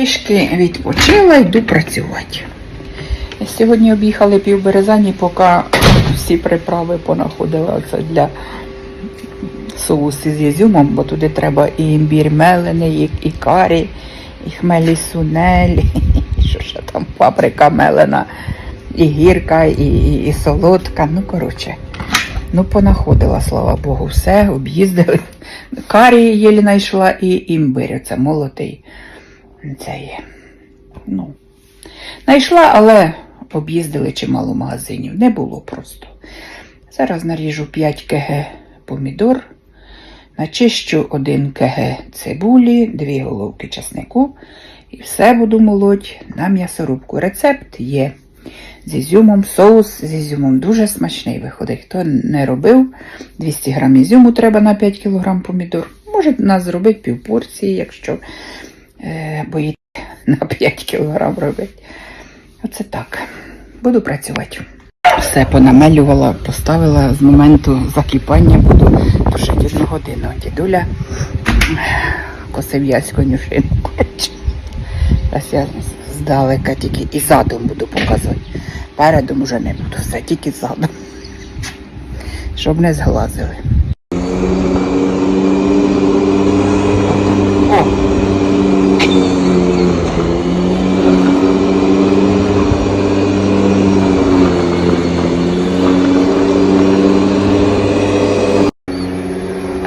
трішки відпочила, йду працювати. Сьогодні об'їхали півберезані, поки всі приправи понаходила оце для соуси з ізюмом, бо туди треба і імбір мелений, і, карі, і хмелі сунель, і що ще там паприка мелена, і гірка, і, і, і солодка. Ну, коротше, ну понаходила, слава Богу, все, об'їздили. Карі єлі знайшла і імбир, це молотий. Це є. Ну, знайшла, але об'їздили чимало магазинів. Не було просто. Зараз наріжу 5 кг помідор, начищу 1 кг цибулі, 2 головки часнику і все буду молоть на м'ясорубку. Рецепт є. З ізюмом, соус з ізюмом дуже смачний виходить. Хто не робив, 200 г ізюму треба на 5 кг помідор. Може нас зробити півпорції, якщо е, боїте на 5 кг робити. Оце так. Буду працювати. Все понамелювала, поставила з моменту закипання, буду тушити одну годину. Дідуля косив яську нюшинку. Зараз я здалека тільки і задом буду показувати. Передом уже не буду, все тільки задом. Щоб не зглазили. О, А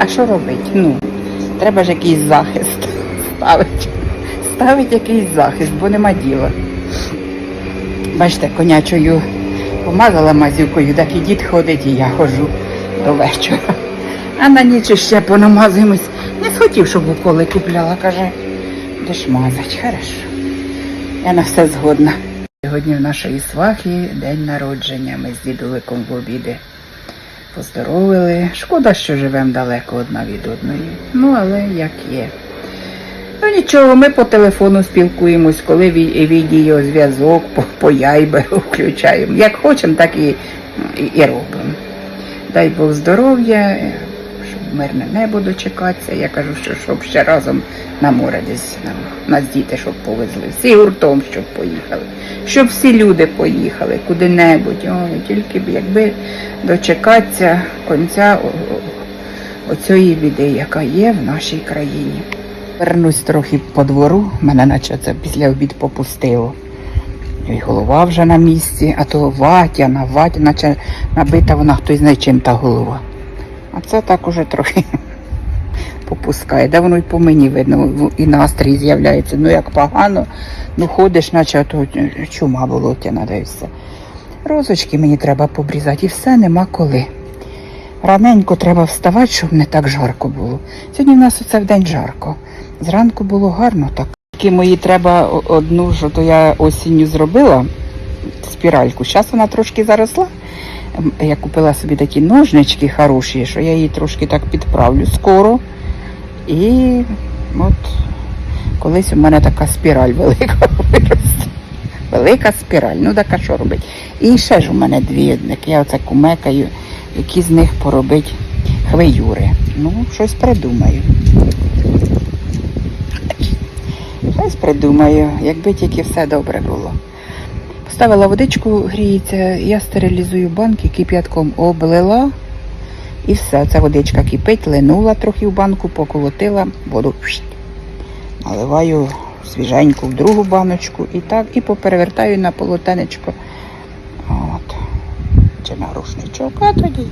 що робити? Ну, треба ж якийсь захист ставити. Ставить якийсь захист, бо нема діла. Бачите, конячою помазала мазюкою, так і дід ходить, і я ходжу до вечора. А на ніч ще понамазуємось. Не схотів, щоб уколи купляла, каже, будеш мазать, хорошо. Я на все згодна. Сьогодні в нашої свахи день народження. Ми з дідуликом в обіди поздоровили. Шкода, що живемо далеко одна від одної. Ну, але як є. Ну нічого, ми по телефону спілкуємось, коли ві- відеозв'язок, по, по яйберу включаємо. Як хочемо, так і, і, і робимо. Дай Бог здоров'я, щоб мирне небо дочекатися. Я кажу, що щоб ще разом на море десь нам, нас діти, щоб повезли. Всі гуртом, щоб поїхали. Щоб всі люди поїхали куди-небудь. Тільки б якби дочекатися о- оцієї біди, яка є в нашій країні. Вернусь трохи по двору, мене наче це після обід попустило. І голова вже на місці, а то ватяна, ватя, наче набита вона хтось знає чим та голова. А це так уже трохи попускає. Де воно й по мені видно, і настрій з'являється. Ну як погано, ну ходиш, наче то чума болотяна, да і. Розочки мені треба побрізати і все, нема коли. Раненько треба вставати, щоб не так жарко було. Сьогодні в нас оце в день жарко. Зранку було гарно так. Тільки мої треба одну, що то я осінню зробила спіральку. Зараз вона трошки заросла. Я купила собі такі ножнички хороші, що я її трошки так підправлю скоро. І от колись у мене така спіраль велика виросте. Велика спіраль. Ну так а що робити? І ще ж у мене дві одники. Я оце кумекаю, які з них поробить хвиюри. Ну, щось придумаю. Щось придумаю, якби тільки все добре було. Поставила водичку, гріється, я стерилізую банки, кип'ятком облила. І все, ця водичка кипить, линула трохи в банку, поколотила, воду наливаю свіженьку в другу баночку і так, і поперевертаю на полотенечко. От. Чи на рушничок, а тоді.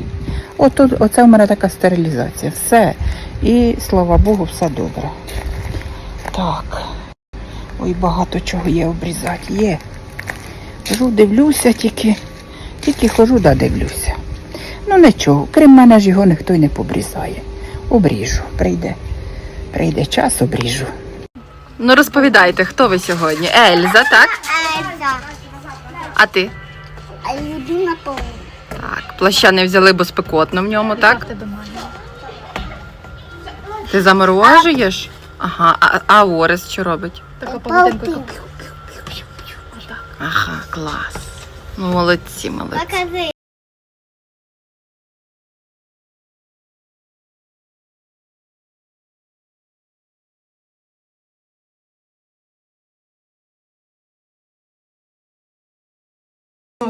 От, оце в мене така стерилізація. Все. І слава Богу, все добре. Так. Ой, багато чого є обрізати. Є. Хожу, дивлюся, тільки, тільки хожу да дивлюся. Ну нічого, крім мене ж його ніхто й не побрізає. Обріжу, прийде. Прийде час, обріжу. Ну розповідайте, хто ви сьогодні? Ельза, так? Ельза. А ти? А людина паук. Так, плаща не взяли, бо спекотно в ньому, так? Ти заморожуєш? Ага, а, а Орес що робить? Пауки. Ага, клас. Ну, молодці, молодці. Покажи.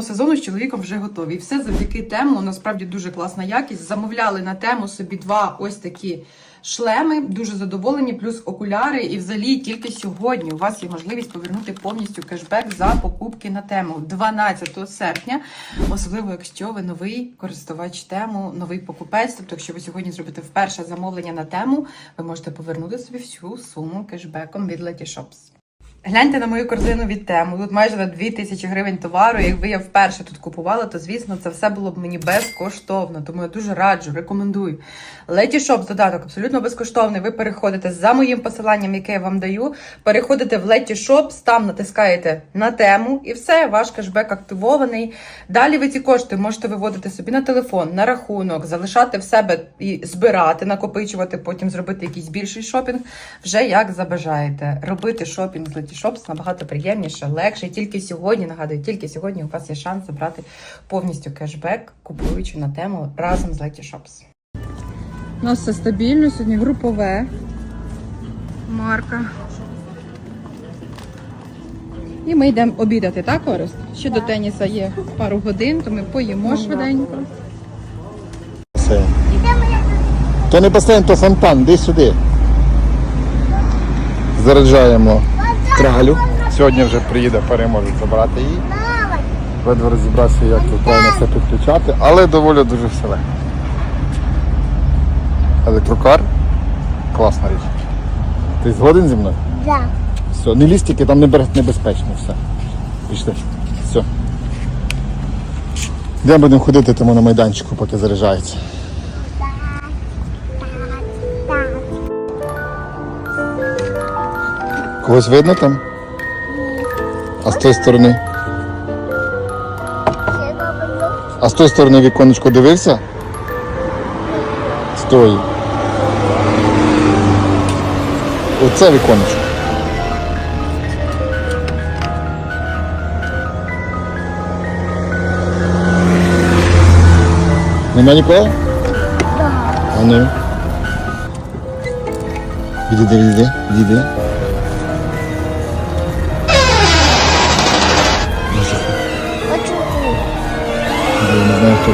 Сезону з чоловіком вже готові. І все завдяки тему. Насправді дуже класна якість. Замовляли на тему собі два ось такі шлеми. Дуже задоволені, плюс окуляри. І взагалі тільки сьогодні у вас є можливість повернути повністю кешбек за покупки на тему 12 серпня. Особливо, якщо ви новий користувач тему, новий покупець. Тобто, якщо ви сьогодні зробите вперше замовлення на тему, ви можете повернути собі всю суму кешбеком від Letyshops. Гляньте на мою корзину від тему. Тут майже на 2000 гривень товару. Якби я вперше тут купувала, то звісно це все було б мені безкоштовно. Тому я дуже раджу, рекомендую. Letyshops додаток абсолютно безкоштовний. Ви переходите за моїм посиланням, яке я вам даю. Переходите в Letyshops, там натискаєте на тему, і все, ваш кешбек активований. Далі ви ці кошти можете виводити собі на телефон, на рахунок, залишати в себе і збирати, накопичувати, потім зробити якийсь більший шопінг. Вже як забажаєте. Робити шопінг з Letyshops набагато приємніше, легше. І тільки сьогодні, нагадую, тільки сьогодні у вас є шанс забрати повністю кешбек, купуючи на тему разом з Letyshops. У нас все стабільно, сьогодні групове. Марка. І ми йдемо обідати, так, Орест? Ще до теніса є пару годин, то ми поїмо швиденько. То не басейн, то фонтан, де сюди. Заряджаємо кралю. Сьогодні вже приїде переможець забрати її. Ледве розібрався, як тут правильно все підключати, але доволі дуже все легко. Електрокар класна річ. Ти згоден зі мною? Да. Все, не лізь тільки, там небе- небезпечно все. Пішли. Все. Де будемо ходити тому на майданчику, поки заряджається. Когось видно там? А з тої сторони? А з тої сторони віконечко дивився? З тої. Оце віконечко. Нема нікого? А ну. Відійди, відійди, відійди. Хочу Я не знаю, хто.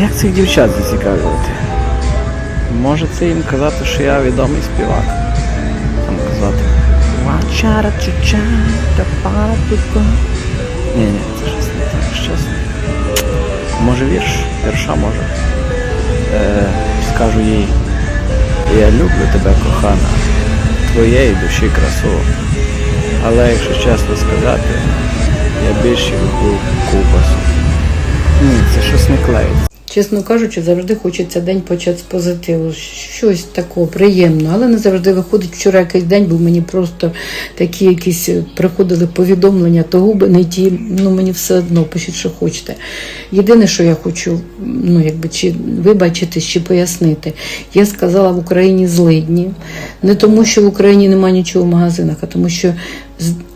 Як цих дівчат зацікавлювати? Може це їм казати, що я відомий співак. Там казати. Вачара чуча та папіко. Ні, ні, це щось не так, чесно. Може вірш? Вірша може. Е, скажу їй. Я люблю тебе, кохана, твоєї душі красу. Але якщо чесно сказати, я більше люблю купасу. Ні, це щось не клеїться. Чесно кажучи, завжди хочеться день почати з позитиву. Щось такого приємного, але не завжди виходить. Вчора якийсь день був мені просто такі якісь е, приходили повідомлення, то губи не ті. Ну мені все одно пишіть, що хочете. Єдине, що я хочу, ну якби чи вибачити, чи пояснити. Я сказала в Україні злидні. Не тому, що в Україні немає нічого в магазинах, а тому, що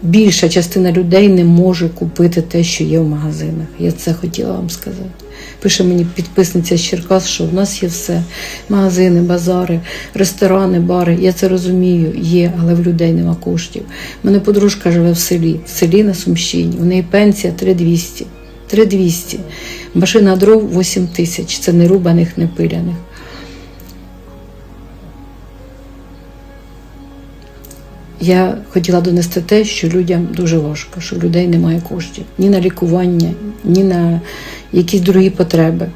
більша частина людей не може купити те, що є в магазинах. Я це хотіла вам сказати. Пише мені підписниця з Черкас, що в нас є все: магазини, базари, ресторани, бари. Я це розумію, є, але в людей нема коштів. У мене подружка живе в селі, в селі на Сумщині. У неї пенсія 3200. 3200. Машина дров 8 тисяч. Це не рубаних, не пиляних. Я хотіла донести те, що людям дуже важко, що людей немає коштів ні на лікування, ні на якісь другі потреби.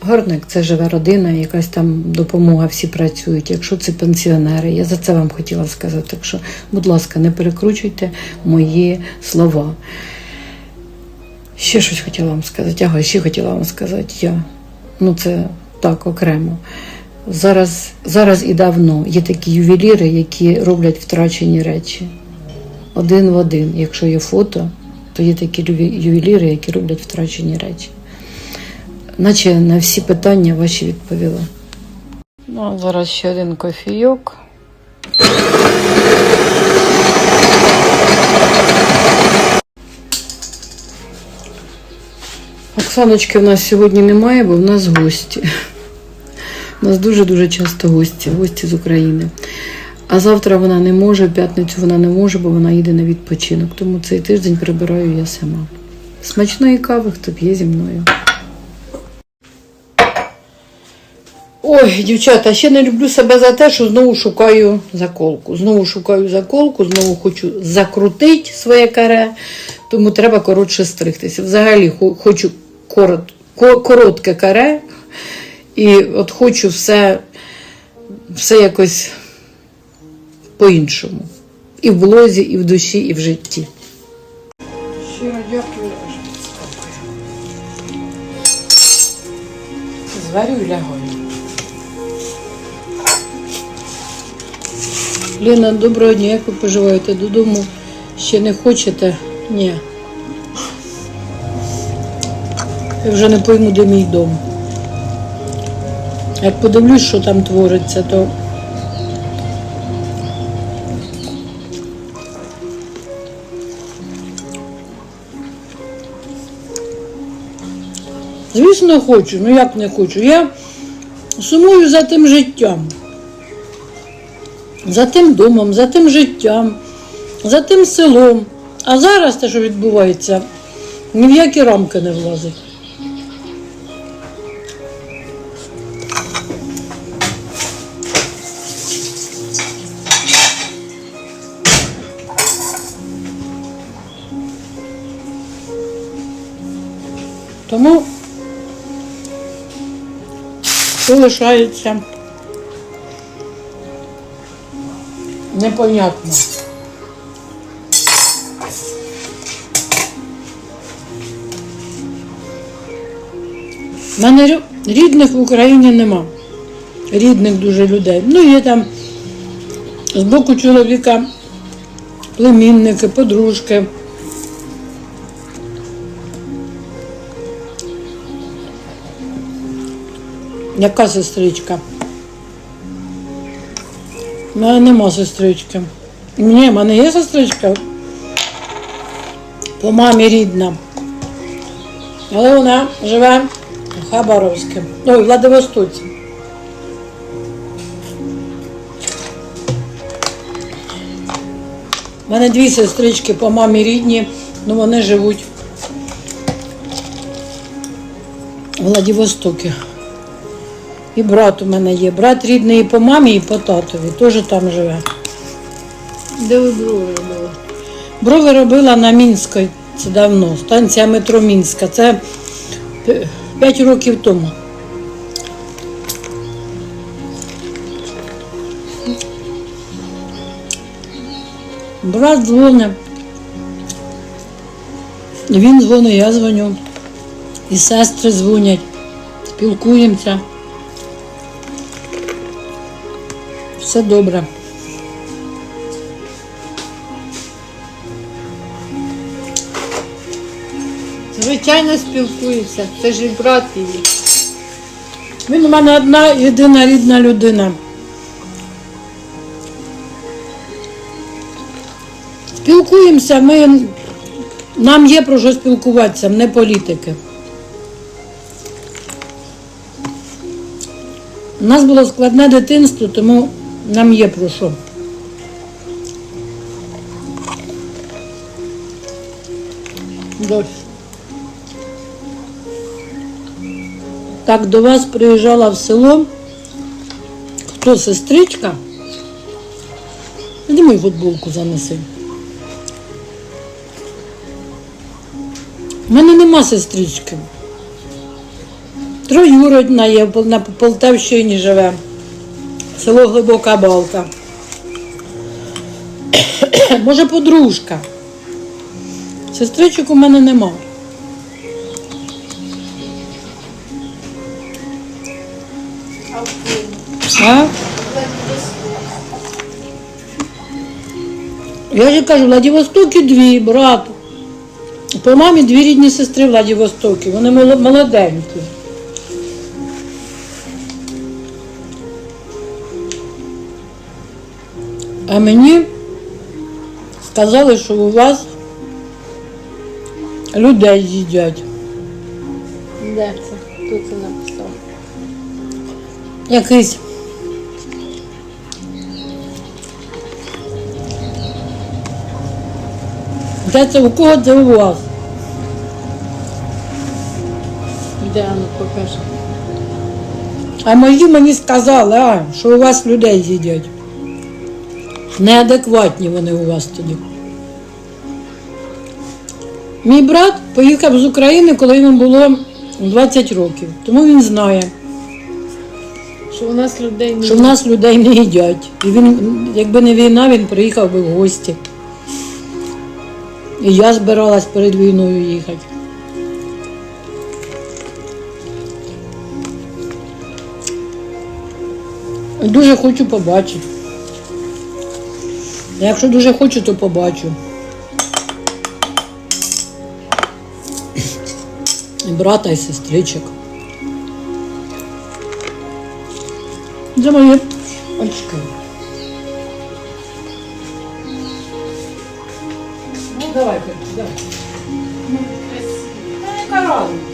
Горник це живе родина, якась там допомога, всі працюють. Якщо це пенсіонери, я за це вам хотіла сказати. Так що, будь ласка, не перекручуйте мої слова. Ще щось хотіла вам сказати. Ага, ще хотіла вам сказати я. Ну, це так окремо. Зараз, зараз і давно є такі ювеліри, які роблять втрачені речі. Один в один. Якщо є фото, то є такі ювеліри, які роблять втрачені речі. Наче на всі питання ваші відповіла. Ну, а зараз ще один кофійок. Оксаночки в нас сьогодні немає, бо в нас гості. У нас дуже-дуже часто гості, гості з України. А завтра вона не може, в п'ятницю вона не може, бо вона їде на відпочинок. Тому цей тиждень прибираю я сама. Смачної кави, хто п'є зі мною. Ой, дівчата, ще не люблю себе за те, що знову шукаю заколку. Знову шукаю заколку, знову хочу закрутити своє каре, тому треба коротше стригтися. Взагалі хо- хочу корот, коротке каре, і от хочу все, все якось по-іншому. І в блозі, і в душі, і в житті. Щиро дякую. Зварю і лягаю. Ліна, доброго дня, як ви поживаєте? Додому ще не хочете? Ні. Я вже не пойму, де мій дом. Як подивлюсь, що там твориться, то Звісно, хочу, ну як не хочу. Я сумую за тим життям, за тим домом, за тим життям, за тим селом. А зараз те, що відбувається, ні в які рамки не влазить. Що лишається непонятно. У мене рідних в Україні нема. Рідних дуже людей. Ну, є там з боку чоловіка племінники, подружки. Яка сестричка? У мене нема сестрички. Ні, в мене є сестричка. По мамі рідна. Але вона живе в Хабаровську. Ой, в Владивостоці. У мене дві сестрички по мамі рідні, ну вони живуть в Владивостокі. І брат у мене є. Брат рідний і по мамі, і по татові. Теж там живе. Де ви брови робили? Брови робила на Мінській. Це давно. Станція метро Мінська. Це 5 років тому. Брат дзвонить. Він дзвонить, я дзвоню. І сестри дзвонять. Спілкуємося. Все добре. Звичайно, спілкуюся. Це ж і брат її. Він у мене одна єдина рідна людина. Спілкуємося, ми, нам є про що спілкуватися, не політики. У нас було складне дитинство, тому нам є про що. Дощ. Так до вас приїжджала в село. Хто сестричка? Іди мою футболку занеси. У мене нема сестрички. Троюродна є, на Полтавщині живе. Село Глибока Балка. Може, подружка. Сестричок у мене нема. А? Я ж кажу, Владивостокі дві, брат. По мамі дві рідні сестри Владивостокі. Вони молоденькі. А мені сказали, що у вас людей їдять. Де це? Хто це написав? Якийсь. Де це у кого це у вас? Де ну покажи. А мої мені сказали, а, що у вас людей їдять. Неадекватні вони у вас тоді. Мій брат поїхав з України, коли йому було 20 років. Тому він знає, Що у нас людей не що в нас людей не їдять. І він, якби не війна, він приїхав би в гості. І я збиралась перед війною їхати. Дуже хочу побачити. Якщо дуже хочу, то побачу. І брата, і сестричок. Це мої очки. Ну, давай, Катя, давай. Ну, яка разниця?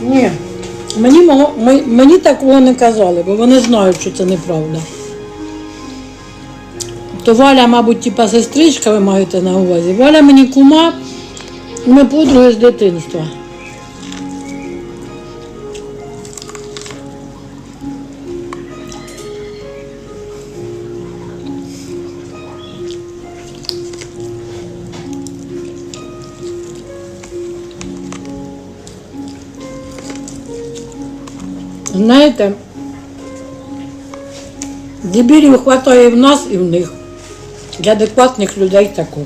Ні. Мені, мого, мені такого не казали, бо вони знають, що це неправда. То Валя, мабуть, типа сестричка, ви маєте на увазі. Валя мені кума, ми подруги з дитинства. Знаєте, дебілів хватає в нас і в них. Для адекватних людей також.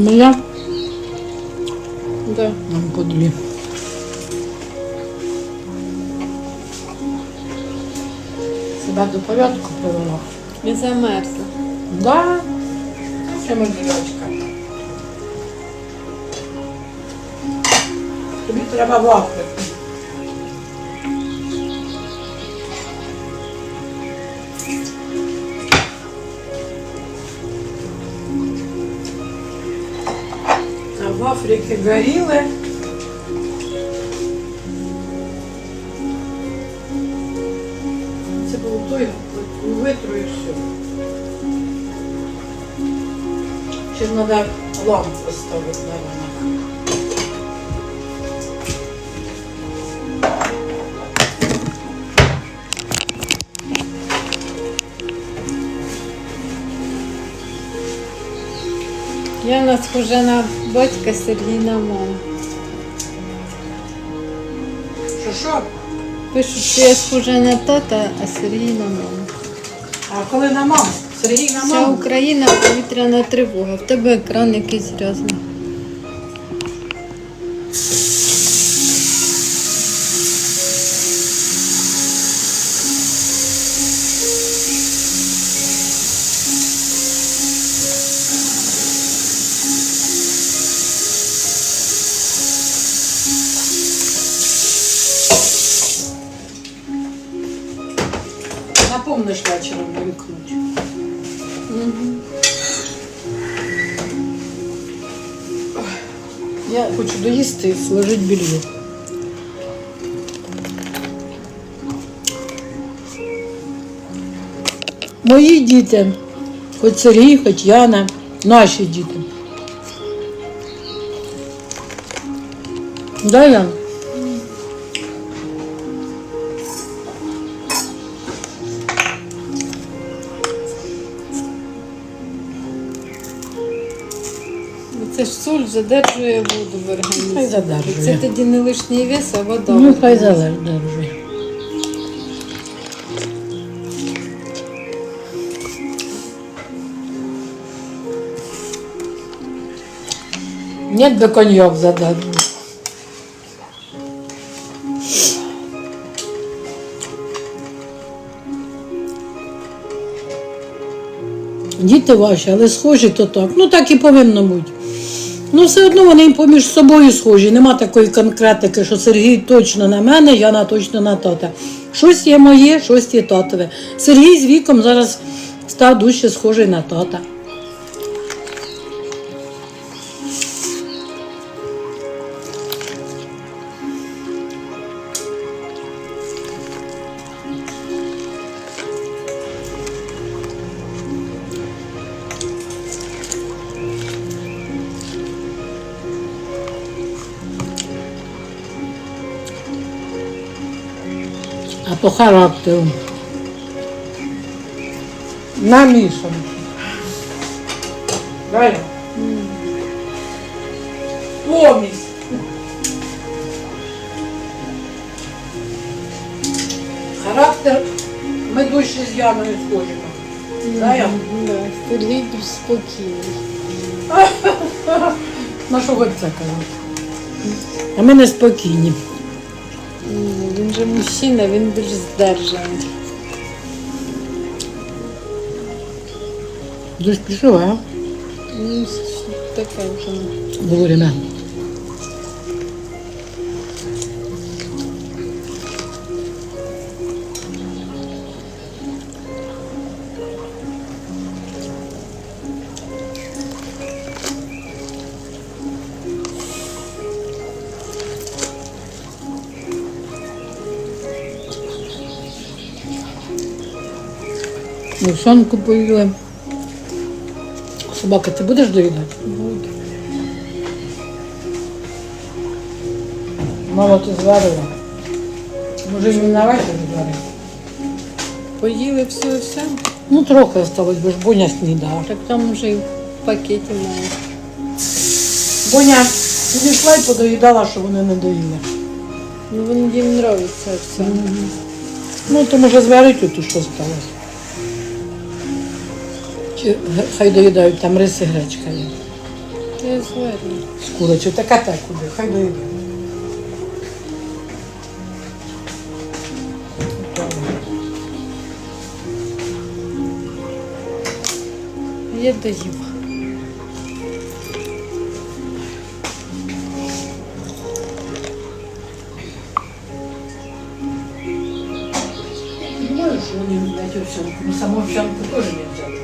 Моя? Да. Нам по дві. Себе до порядку привела. Не замерзла. Да. Це дівчатка. Тобі треба вафли. Вафлики горіли. Це було той витру і все. Ще треба лампу поставити, наверное. Я в нас схожа на батька Сергій на маму. Що що? Пишуть, що я схожа на тата, а Сергій на маму. А коли на маму? Сергій на Вся? Україна повітряна тривога. В тебе екран якийсь грязний. місце і сложити белье. Мої діти, хоч Сергій, хоч Яна, наші діти. Да, Яна? Задержує воду в організмі. Хай задержує. Це тоді не лишній вес, а вода. Ну, хай залежить. Нет бы коньяк задать. Діти ваші, але схожі то так. Ну так і повинно бути. Ну, все одно вони поміж собою схожі. Нема такої конкретики, що Сергій точно на мене, Яна точно на тата. Щось є моє, щось є татове. Сергій з віком зараз став дужче схожий на тата. По характеру. Намішано. Далі. Помість. Характер ми дужче з Яною схожимо. Да, Сергій більш спокійний. На що це казати? А ми неспокійні. Ні, Він же мужчина, він більш здержаний. Дуже пішов, а? Ну, таке вже. Вовремя. Вівсянку поїли. Собака, ти будеш доїдати? Буду. Мама, ти зварила. Може, він на вечір зварив? Поїли все все. Ну, трохи осталось, бо ж Боня снідала. Так там вже і в пакеті має. Боня підійшла і подоїдала, що вони не доїли. Ну він їм подобається все. Ну, то може зварити тут, що сталося. Чи хай доїдають, там рис і гречка є. Я зверну. З курочою. Така так куди, хай доїдають. Я доїв. Думаю, що вони їдять овсянку. Ну, саму овсянку теж не взяти.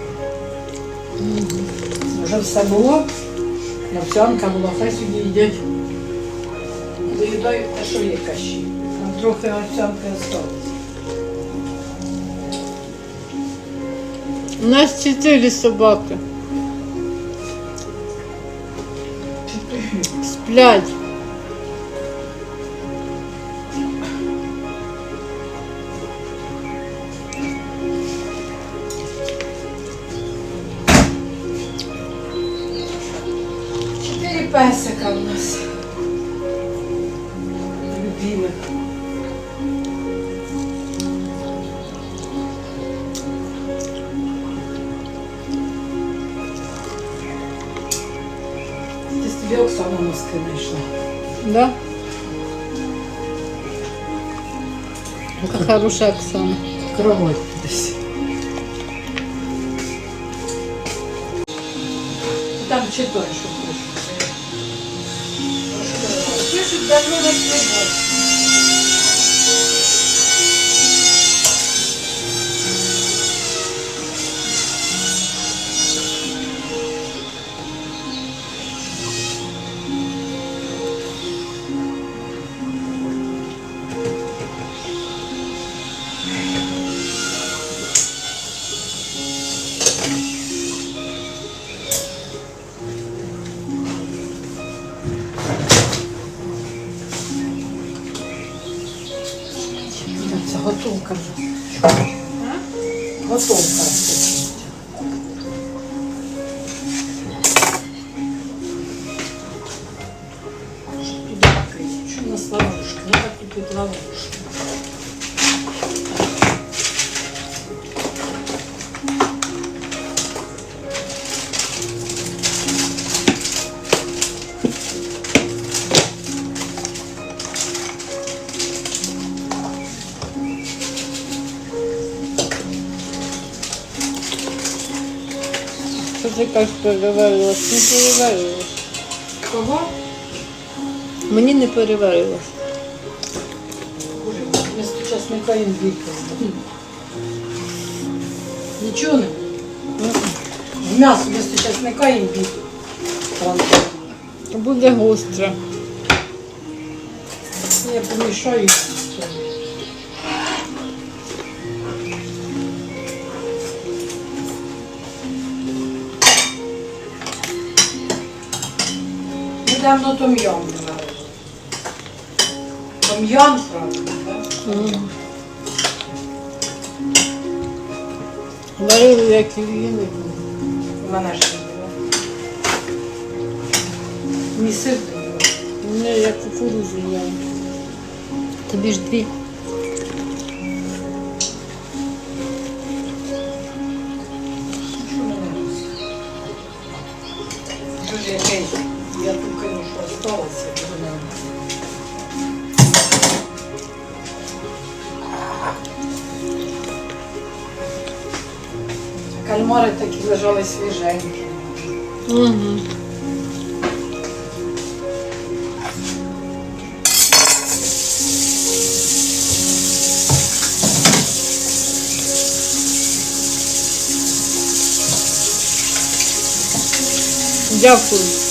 Вже все було, овсянка була, хай сюди їдять. Доїдають те, що є каші. Там трохи овсянки осталось. У нас чотири собаки. Сплять. Собі Оксана носки знайшла. Да? Яка хороша Оксана. Кровать десь. Там читай, що хочеш. Готовка вже. Готовка. Ти переварилась? Не переварилась. Кого? Мені не переварилось. переварилась. Вместо часника імбірка. Нічого не? В м'ясо вместо часника імбір. Буде гостре. Я помішаю. Недавно том'ям не варили. Том'ян, правильно, так? Варили, як і їли. У мене ж не було. Ні сир не було. Ні, я кукурузу їла. Тобі ж дві. Не Кальмари такі лежали свіженькі. Угу. Дякую.